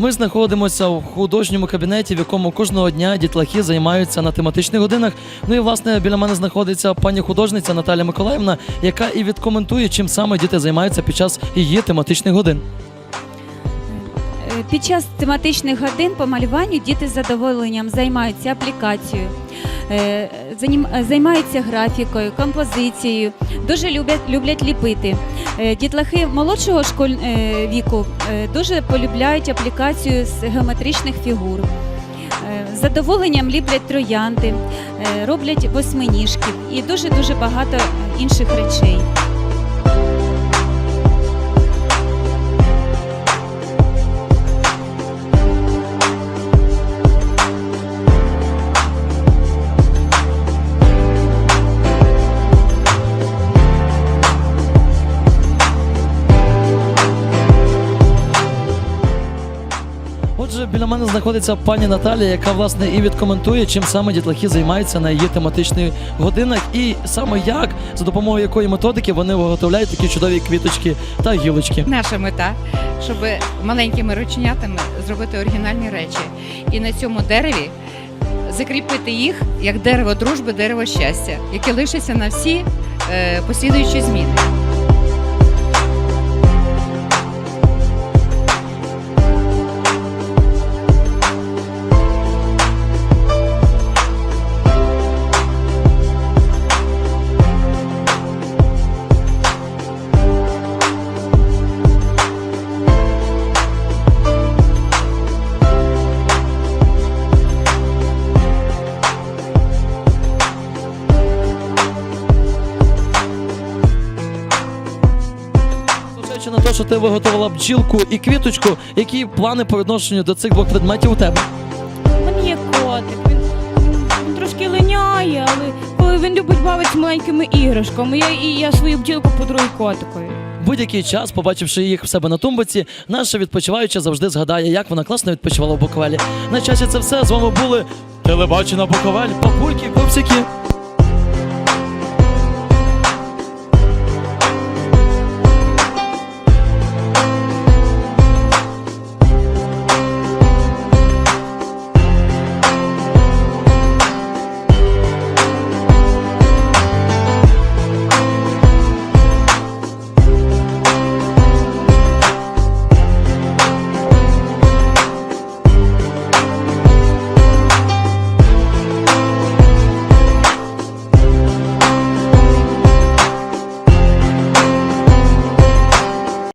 Ми знаходимося в художньому кабінеті, в якому кожного дня дітлахи займаються на тематичних годинах. Ну і власне біля мене знаходиться пані художниця Наталя Миколаївна, яка і відкоментує, чим саме діти займаються під час її тематичних годин. Під час тематичних годин по малюванню діти з задоволенням займаються аплікацією, е, займаються графікою, композицією, дуже люблять, люблять ліпити. Е, Дітлахи молодшого школь... е, віку дуже полюбляють аплікацію з геометричних фігур. З задоволенням ліплять троянди, роблять восьминіжки і дуже-дуже багато е, інших речей. Біля мене знаходиться пані Наталія, яка власне і відкоментує, чим саме дітлахи займаються на її тематичних годинах, і саме як за допомогою якої методики вони виготовляють такі чудові квіточки та гілочки. Наша мета, щоб маленькими рученятами зробити оригінальні речі. І на цьому дереві закріпити їх як дерево дружби, дерево щастя, яке лишиться на всі е, послідуючі зміни. Зважаючи на те, що ти виготовила бджілку і квіточку, які плани по відношенню до цих двох предметів у тебе? У мене є котик. Він, він трошки линяє, але коли він любить бавитися маленькими іграшками, я, і я свою бджілку подарую котикові. Будь-який час, побачивши їх в себе на тумбоці, наша відпочиваюча завжди згадає, як вона класно відпочивала в Буковелі. На часі це все з вами були телебачення Буковель, папульки, пупсики.